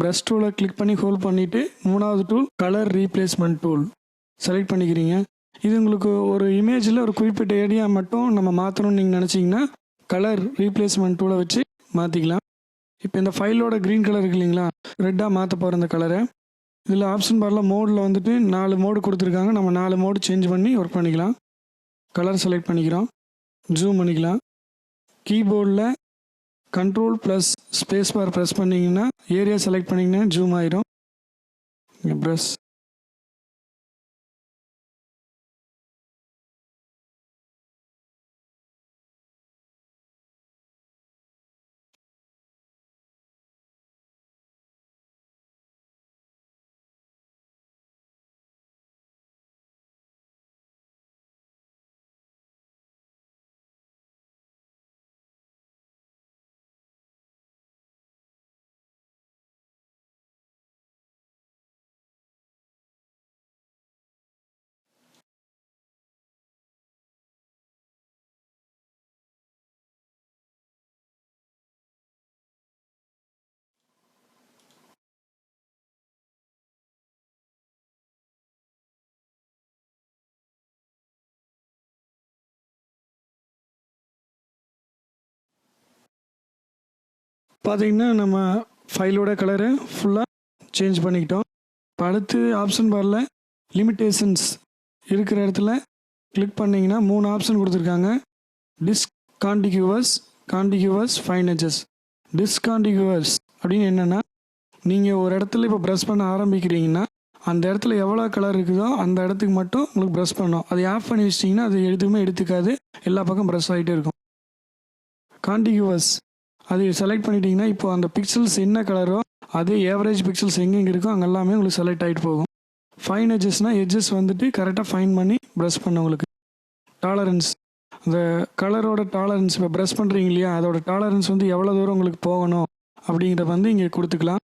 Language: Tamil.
ப்ரஷ் டூலை கிளிக் பண்ணி ஹோல்ட் பண்ணிவிட்டு மூணாவது tool colour replacement tool select பண்ணிக்கிறீங்க. இது உங்களுக்கு ஒரு இமேஜில் ஒரு குறிப்பிட்ட ஏரியா மட்டும் நம்ம மாற்றணும்னு நீங்கள் நினச்சிங்கன்னா கலர் ரீப்ளேஸ்மெண்ட் டூலை வச்சு மாற்றிக்கலாம் இப்போ இந்த ஃபைலோட க்ரீன் கலர் இருக்கு இல்லைங்களா? ரெட்டாக மாற்ற போகிற இந்த கலரை இதில் ஆப்ஷன் பாரில் மோடில் வந்துட்டு நாலு மோடு கொடுத்துருக்காங்க. நம்ம நாலு மோடு சேஞ்ச் பண்ணி ஒர்க் பண்ணிக்கலாம். கலர் செலக்ட் பண்ணிக்கிறோம். ஜூம் பண்ணிக்கலாம். கீபோர்டில் control plus space bar press பண்ணிங்கன்னா ஏரியா செலக்ட் பண்ணிங்கன்னா ஜூம் ஆயிரும். இங்கே ப்ரெஸ் பார்த்தீங்கன்னா நம்ம ஃபைலோட கலரை ஃபுல்லாக சேஞ்ச் பண்ணிக்கிட்டோம். இப்போ அடுத்து ஆப்ஷன் பாரில் லிமிட்டேஷன்ஸ் இருக்கிற இடத்துல கிளிக் பண்ணிங்கன்னா மூணு ஆப்ஷன் கொடுத்துருக்காங்க. Discontiguous contiguous find edges discontiguous அப்படின்னு என்னென்னா நீங்கள் ஒரு இடத்துல இப்போ ப்ரெஸ் பண்ண ஆரம்பிக்கிறீங்கன்னா அந்த இடத்துல எவ்வளோ கலர் இருக்குதோ அந்த இடத்துக்கு மட்டும் உங்களுக்கு ப்ரெஸ் பண்ணணும். அதை ஆஃப் பண்ணி வச்சிட்டிங்கன்னா அது எதுவுமே எடுத்துக்காது. எல்லா பக்கம் ப்ரெஸ் ஆகிட்டே இருக்கும். காண்டிக்யூவர்ஸ் அது செலக்ட் பண்ணிட்டீங்கன்னா இப்போ அந்த பிக்சல்ஸ் என்ன கலரோ அதே ஏவரேஜ் பிக்சல்ஸ் எங்கெங்கே இருக்கோ அங்கே எல்லாமே உங்களுக்கு செலக்ட் ஆகிட்டு போகும். ஃபைன் எட்ஜஸ்னால் எஜஸ் வந்துட்டு கரெக்டாக ஃபைன் பண்ணி ப்ரெஷ் பண்ண உங்களுக்கு டாலரன்ஸ் அந்த கலரோட டாலரன்ஸ் இப்போ ப்ரெஷ் பண்ணுறீங்க இல்லையா அதோட டாலரன்ஸ் வந்து எவ்வளோ தூரம் உங்களுக்கு போகணும் அப்படிங்கிறத வந்து இங்கே கொடுத்துக்கலாம்.